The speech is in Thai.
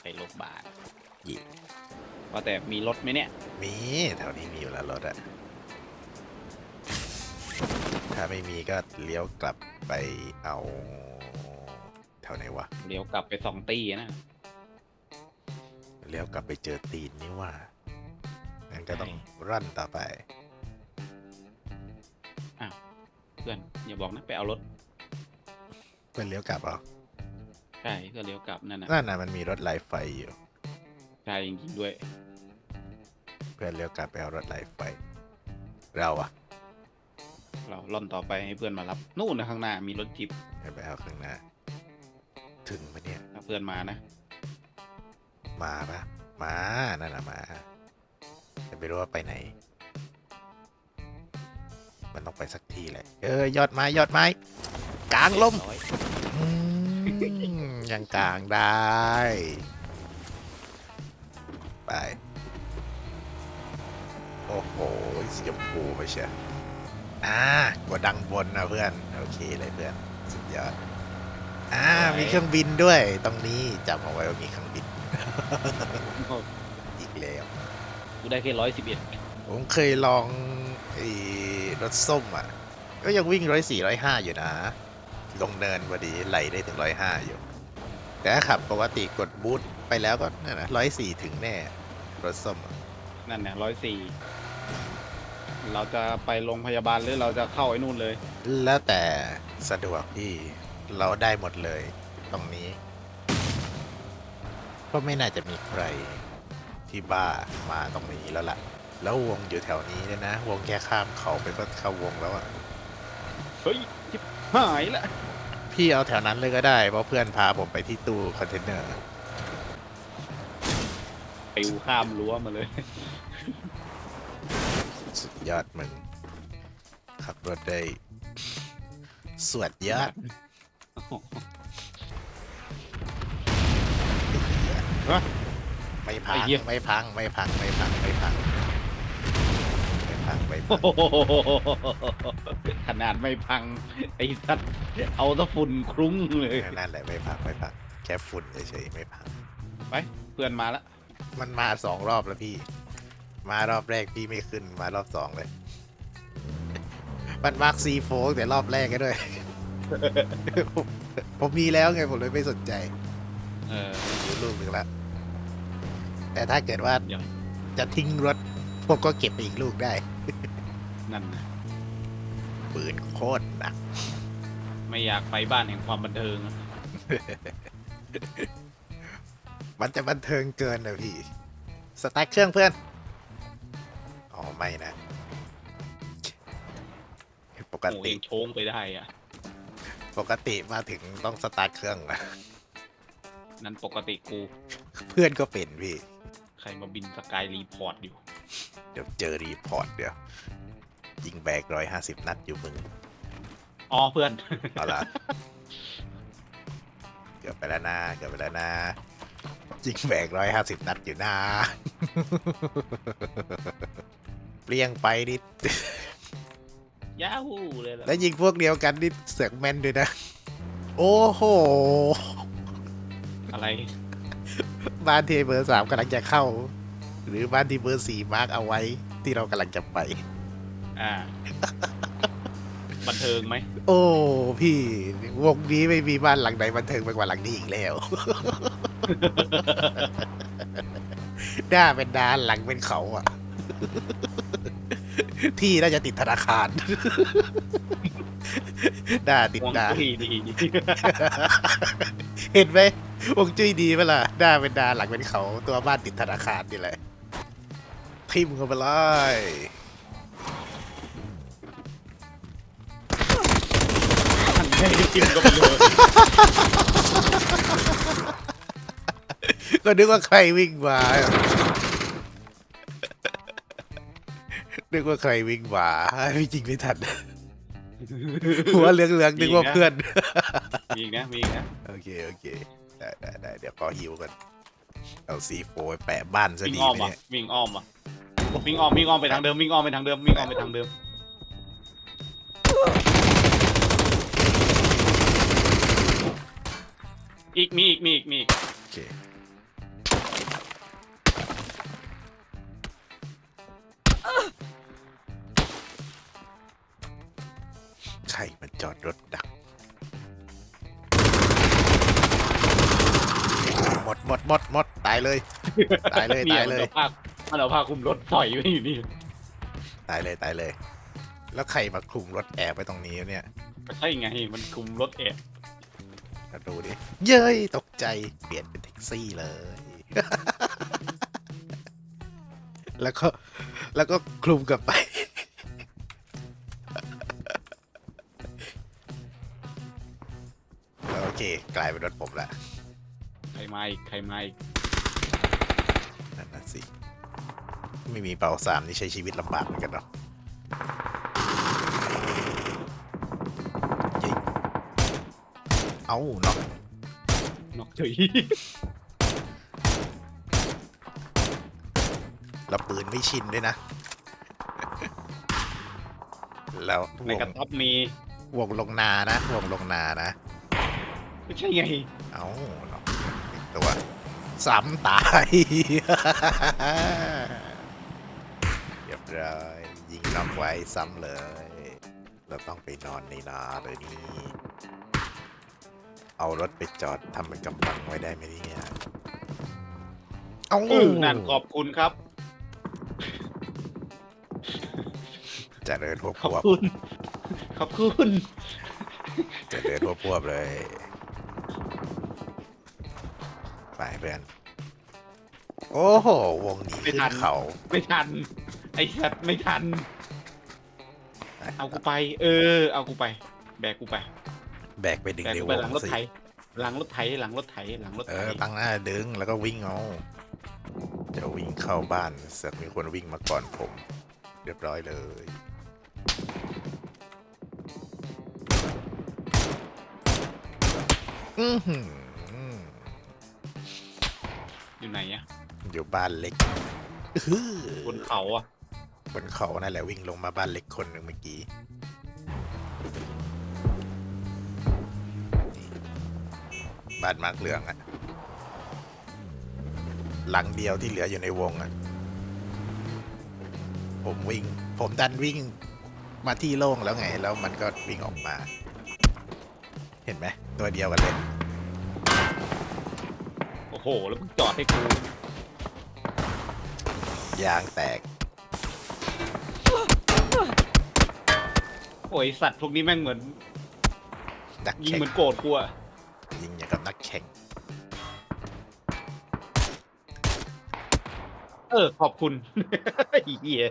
ไปโรงพยาบาลยิงว่าแต่มีรถไหมเนี่ย มีแถวนี้มีอยู่แล้วรถอะถ้าไม่มีก็เลี้ยวกลับไปเอาแถวไหนวะเดี๋ยวกลับไปสองตีนะ เลี้ยวกลับไปเจอตีนนี่ว่างั้นก็ต้องรั่นต่อไปเพื่อนอย่าบอกนะไปเอารถ เพื่อนเลี้ยวกลับเหรอ ใช่ก็เลี้ยวกลับนั่นนะนั่นน่ะมันมีรถไลไฟอยู่ใช่จริงๆด้วย เพื่อนเลี้ยวกลับไปเอารถไลไฟ เราอะเราล่อนต่อไปให้เพื่อนมารับ นู่นนะข้างหน้ามีรถจิบให้ไปเอาข้างหน้า ถึงปะเนี่ย ถ้าเพื่อนมานะ มาปะมา นั่นน่ะมาแต่ไม่รู้ว่าไปไหน มันต้องไปสักที่แหละ เออยอดไม้ยอดไม้กลางลมร้อยอืม ยังกลางได้ ไป โอ้โหสีชมพูไปเชียวอ่ากดดังบนนะเพื่อน โอเคเลยเพื่อน สุดยอด อ่า มีเครื่องบินด้วย ตรงนี้จำเอาไว้ว่ามีเครื่องบิน อีกแล้วกูได้แค่ร้อยสิบเอ็ดผมเคยลองไอ้รถส้มอะ ก็ยังวิ่งร้อยสี่ร้อยห้าอยู่นะ ลงเนินพอดีไหลได้ถึงร้อยห้าอยู่ แต่ถ้าขับปกติกดบูทไปแล้วก็นั่นนะร้อยสี่ถึงแน่ รถส้มอะนั่นนะร้อยสี่เราจะไปโรงพยาบาลหรือเราจะเข้าไอ้นู่นเลย แล้วแต่สะดวกที่เราได้หมดเลย ตรงนี้ ก็ไม่น่าจะมีใครที่บ้ามาตรงนี้แล้วล่ะ แล้ววงอยู่แถวนี้เนี่ยนะ วงแค่ข้ามเขาไปก็เข้าวงแล้วอะเฮ้ยชิบหายละ พี่เอาแถวนั้นเลยก็ได้ เพราะเพื่อนพาผมไปที่ตู้คอนเทนเนอร์ปิวข้ามรั้วมาเลย สุดยอดมึงขับรถได้สวดยอดไม่พังไอ้เหี้ย ไม่พังไม่พังไม่พังไม่พังไม่พังไม่พัโอ้งโห ขนาดไม่พัง ไอ้สัตว์เอาตะฝุ่นคลุ้งเลย นั่นแหละไม่พังไม่พังแค่ฝุ่นเฉยๆไม่พังไป เพื่อนมาละมันมาสองรอบแล้วพี่ มารอบแรกพี่ไม่ขึ้นมารอบสองเลย มันมาร์คซีโฟกแต่รอบแรกก็ด้วย ผมผมมีแล้วไงผมเลยไม่สนใจเอออยู่ลูกหนึ่งละแต่ถ้าเกิดว่าเดี๋ยวจะทิ้งรถ ผมก็เก็บไปอีกลูกได้ นั่นนะ ปืนโคตรหนัก ไม่อยากไปบ้านแห่งความบันเทิงอะมันจะบันเทิงเกินนะพี่สตาร์ทเครื่องเพื่อน อ๋อ ไม่นะ ปกโอ้เอติงโชงไปได้อะปกติมาถึงต้องสตาร์ทเครื่องนะนั่นปกติกู เพื่อนก็เป็นพี่ ใครมาบินสกายรีพอร์ตอยู่ เดี๋ยวเจอรีพอร์ตเดี๋ยว ยิงแบกร้อยห้าสิบนัดอยู่มึงอ๋อเพื่อน เอาละเกือบไปแล้วนะเกือบไปแล้วนะยิงแบกร้อยห้าสิบนัดอยู่นะเปลี่ยงไปนิดยาฮูเลยล่ะแล้วยิงพวกเดียวกันนี่เสือกแม่นด้วยนะ โอ้โห อะไร บ้านที่เบอร์สามกำลังจะเข้า หรือบ้านที่เบอร์สี่มาร์กเอาไว้ที่เรากำลังจะไป อ่า บันเทิงไหม โอ้พี่ วงนี้ไม่มีบ้านหลังใดบันเทิงไปกว่าหลังนี้อีกแล้ว หน้าเป็นดานหลังเป็นเขาอะ ที่น่าจะติดธนาคาร หน้าติดวงดาจุ้ยดีเห็นไหมวงจุ้ยดีเปะล่ะหน้าเป็นดานหลังเป็นเขาตัวบ้านติดธนาคารนี่แหละทิมเข้าไปเลย จิ้มก็ไม่เลยก็นึกว่าใครวิ่งมานึกว่าใครวิ่งมาไม่จริงไม่ทันหัวเหลืองๆนึกว่าเพื่อน มีอีกนะ มีอีกนะ โอเค โอเค ได้ได้ได้เดี๋ยวขอหิวกัน เอาซีโฟไปแปะบ้านซะวิ่งดีอ้อมไหมอะเนี่ยวิ่งอ้อมอะวิ่งอ้อมวิ่งอ้อมไปทางเดิมวิ่งอ้อมไปทางเดิมวิ่งอ้อมไปทางเดิม อีกมีอีกมีอีกมีโอเคใช่มันจอดรถดัก หมดหมดหมดหมดตายเลย ตายเลยตายเลย มันเอาพาคุมรถใส่อยไว้อยู่นี่ตายเลยตายเลย แล้วใครมาคุมรถแอบไปตรงนี้เนี่ย ก็ใช่ไงมันคุมรถแอบ มาดูดิ เย้ย ตกใจ เปลี่ยนเป็นแท็กซี่เลย แล้วก็ แล้วก็คลุมกลับไป โอเค กลายเป็นรถผมละ ใครมาอีก ใครมาอีก นั่นน่ะสิ ไม่มีเป่าสามนี่ใช้ชีวิตลำบากเหมือนกันเนาะ เอาเนาะนอกเฉยแล้วปืนไม่ชินด้วยนะ แล้วในวกระงต๊อบมี วงลงนานะวงลงนานะ ไม่ใช่ไง เอาเนาะอีกตัว ซ้ำตาย เรียบร้อยยิงน็อกไว้ซ้ำเลย เราต้องไปนอนในนาเลยนี่ เอารถไปจอดทำเป็นกำบังไว้ได้ไหมเนี่ยเอาอือนั่นขอบคุณครับ เจะเดินพวบขอบพวบคุณ ขอบคุณเจะเดินพวบพวบเลยไปเพื่อน โอ้โห วงนี้ไม่ขึ้ทัน นเขา ไม่ทัน ไอ้สัตว์ไม่ทัน เอากูไป เออ เอากูไป แบกกูไป แบกไปดึงแบกในกูวไปงหลังรถสิไถหลังรถไถหลังรถไถหลังรถเอไถอตั้งหน้าดึงแล้วก็วิ่งเอาจะวิ่งเข้าบ้านเสือกมีคนวิ่งมาก่อนผม เรียบร้อยเลย อือหืออยู่ไหนอะอยู่บ้านเล็กอื้อบนเขาอะบนเขานั่นแหละวิ่งลงมาบ้านเล็กคนหนึ่งเมื่อกี้ บ้านมาร์กเหลืองอะหลังเดียวที่เหลืออยู่ในวงอะผมวิ่ง ผมดันวิ่งมาที่โล่งแล้วไง แล้วมันก็วิ่งออกมา เห็นไหมตัวเดียวกันเลย โอ้โห แล้วมึงจอดให้กูยางแตก โอ้ยสัตว์พวกนี้แม่งเหมือนนักยิงแข่งเหมือนโกรธกูอะ ยิงอย่างกับนักแข่ง เออ ขอบคุณ ไอ้เหี้ย